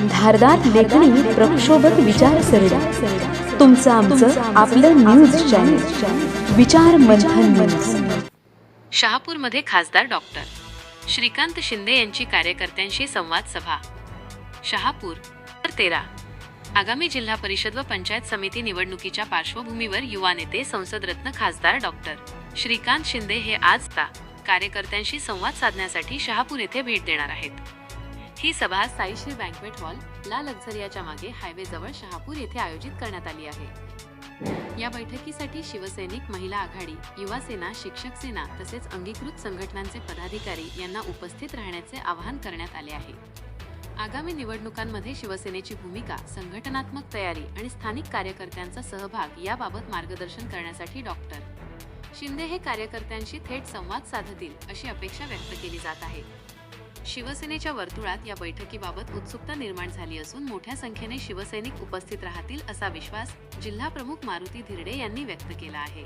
धारदार लेखणी प्रक्षोभक विचारसरणी तुमचं आमचं आपलं न्यूज चॅनल विचार मंथन न्यूज शहापूरमध्ये खासदार डॉक्टर. श्रीकांत शिंदे यांची कार्यकर्त्यांशी संवाद सभा. शहापूर तेरा आगामी जिल्हा परिषद व पंचायत समिती निवडणुकीच्या पार्श्वभूमीवर युवा नेते संसदरत्न खासदार डॉक्टर. श्रीकांत शिंदे हे आज कार्यकर्त्यांशी संवाद साधण्यासाठी शहापूर येथे भेट देणार आहेत. ही सभा साईश्री बँकवेट हॉल ला लक्झरियाच्या मागे हायवेजवळ शहापूर येथे आयोजित करण्यात आली आहे. या बैठकीसाठी शिवसैनिक महिला आघाडी युवा सेना शिक्षक सेना तसेच अंगीकृत संघटनांचे पदाधिकारी यांना उपस्थित राहण्याचे आवाहन करण्यात आले आहे. आगामी निवडणुकांमध्ये शिवसेनेची भूमिका संघटनात्मक तयारी आणि स्थानिक कार्यकर्त्यांचा सहभाग याबाबत मार्गदर्शन करण्यासाठी डॉक्टर शिंदे हे कार्यकर्त्यांशी थेट संवाद साधतील अशी अपेक्षा व्यक्त केली जात आहे. शिवसेनेच्या वर्तुळात या बैठकीबाबत उत्सुकता निर्माण झाली असून मोठ्या संख्येने शिवसैनिक उपस्थित राहतील असा विश्वास जिल्हा प्रमुख मारुती धिरडे यांनी व्यक्त केला आहे.